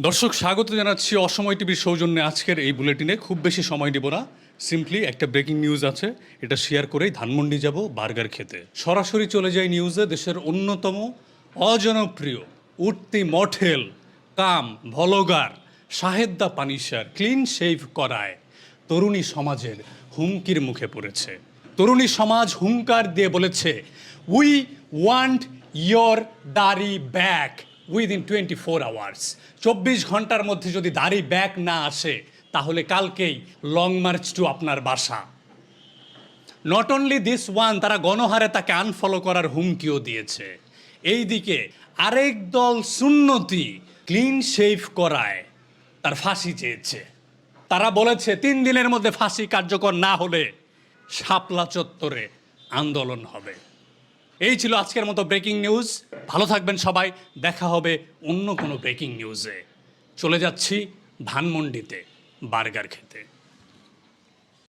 দর্শক, স্বাগত জানাচ্ছি অসময় টিভির সৌজন্যে আজকের এই বুলেটিনে। খুব বেশি সময় নেব না। সিম্পলি একটা ব্রেকিং নিউজ আছে। এটা শেয়ার করেই ধানমন্ডি যাব বার্গার খেতে। সরাসরি চলে যাই নিউজে দেশের অন্যতম অজনপ্রিয়, উঠতি মঠেল, কাম, ভলগার সাহেদ্দা পানিসার ক্লিন শেভ করায়। তরুণী সমাজের হুমকির মুখে পড়েছে। তরুণী সমাজ হুঙ্কার দিয়ে বলেছে উই ওয়ান্ট ইয়োর দাড়ি back within twenty four hours চব্বিশ ঘণ্টার মধ্যে যদি দাড়ি ব্যাক না আসে, তাহলে কালকেই লং মার্চ টু আপনার বাসা। নট অনলি দিস ওয়ান তারা গণহারে তাকে আনফলো করার হুমকিও দিয়েছে। এইদিকে আরেক দল সুন্নতি ক্লিন শেভ করায়, তার ফাঁসি চেয়েছে। তারা বলেছে, তিন দিনের মধ্যে ফাঁসি কার্যকর না হলে শাপলা চত্বরে আন্দোলন হবে। এই ছিল আজকের মতো ব্রেকিং নিউজ। ভালো থাকবেন সবাই। দেখা হবে অন্য কোনো ব্রেকিং নিউজে। চলে যাচ্ছি ধানমন্ডিতে, বার্গার খেতে।